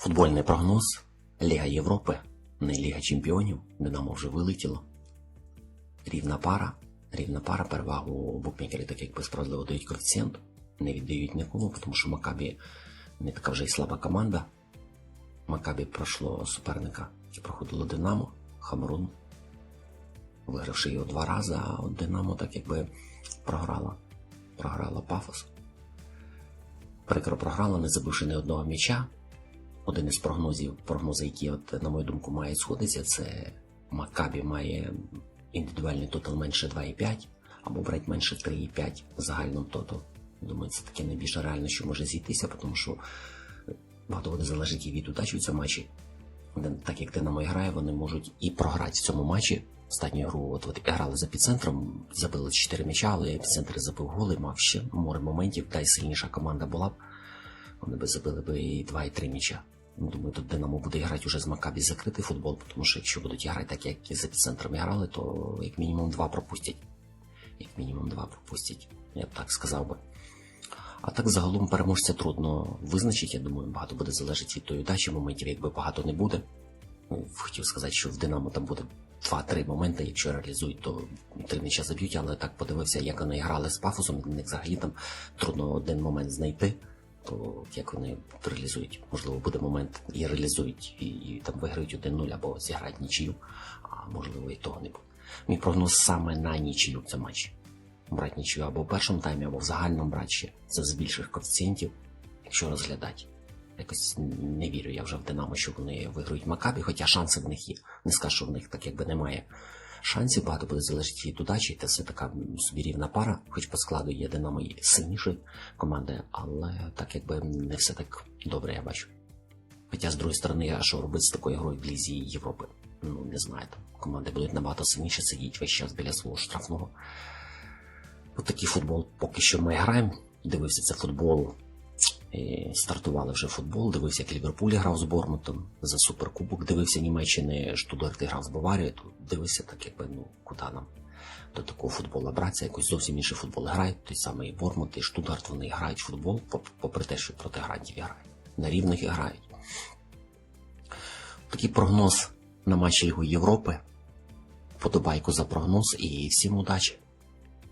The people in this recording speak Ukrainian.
Футбольний прогноз Ліга Європи, не Ліга Чемпіонів. Динамо вже вилетіло. Рівна пара. Рівна пара перевагу букмекери так якби справедливо дають коефіцієнт. Не віддають нікому, тому що Макабі не така вже й слаба команда. Макабі пройшло суперника, чи проходило Динамо, Хамрун, вигравши його два рази, а от Динамо так якби програла. Програла Пафос. Прикро програла, не забивши ні одного м'яча. Один із прогнозів, прогнози, які, от, на мою думку, мають сходитися, це Макабі має індивідуальний тотал менше 2,5 або брати менше 3,5 в загальному тотал. Думаю, це таке найбільш реально, що може зійтися, тому що багато буде залежить і від удачі в цьому матчі. Так як Динамо грає, вони можуть і програти в цьому матчі. Останню гру от, от грали з епіцентром, забили 4 м'яча, але епіцентр забив голи, мав ще море моментів, та й сильніша команда була б. Вони би забили би і 2, і 3 м'яча. Ну, Думаю, тут Динамо буде грати уже з Макабі закритий футбол, тому що якщо будуть грати так, як з епіцентром грали, то як мінімум 2 пропустять. Як мінімум 2 пропустять. Я б так сказав би. А так загалом переможця трудно визначити. Я думаю, багато буде залежати від тої удачі. Моментів якби багато не буде. Ну, Хотів сказати, що в Динамо там буде 2-3 моменти. Якщо реалізують, то три м'яча заб'ють, але так подивився, як вони грали з пафосом. Для взагалі там трудно один момент знайти. То як вони реалізують, можливо, буде момент і реалізують, і, і там виграють 1-0 або зіграють нічию, а можливо і того не буде. Мій прогноз саме на нічию в цьому матчі. Брати нічию або в першому таймі, або в загальному брати. Це з більших коефіцієнтів, якщо розглядати. Якось не вірю я вже в Динамо, що вони виграють Макабі, хоча шанси в них є. Не скажу, що в них так якби немає шансів, багато буде залежати від удачі. Це все така собі рівна пара, хоч по складу є Динамо і сильніші команди, але так якби не все так добре, я бачу. Хоча, з другої сторони, а що робити з такою грою в Лізі Європи? Ну, не знаю. Там команди будуть набагато сильніше сидіти весь час біля свого штрафного. От такий футбол поки що ми граємо. Дивився це футбол. Стартували вже футбол, дивився, як Ліверпуль грав з Бормутом за суперкубок, дивився Німеччини, Штутгарт грав з Баварією, то дивився так, якби ну куди нам до такого футболу братися, якось зовсім інший футбол грають. Той самий Бормут і Штутгарт вони грають футбол, попри те, що проти грантів грають. На рівних грають. Такий прогноз на матчі Лігу Європи. Подобайку за прогноз і всім удачі!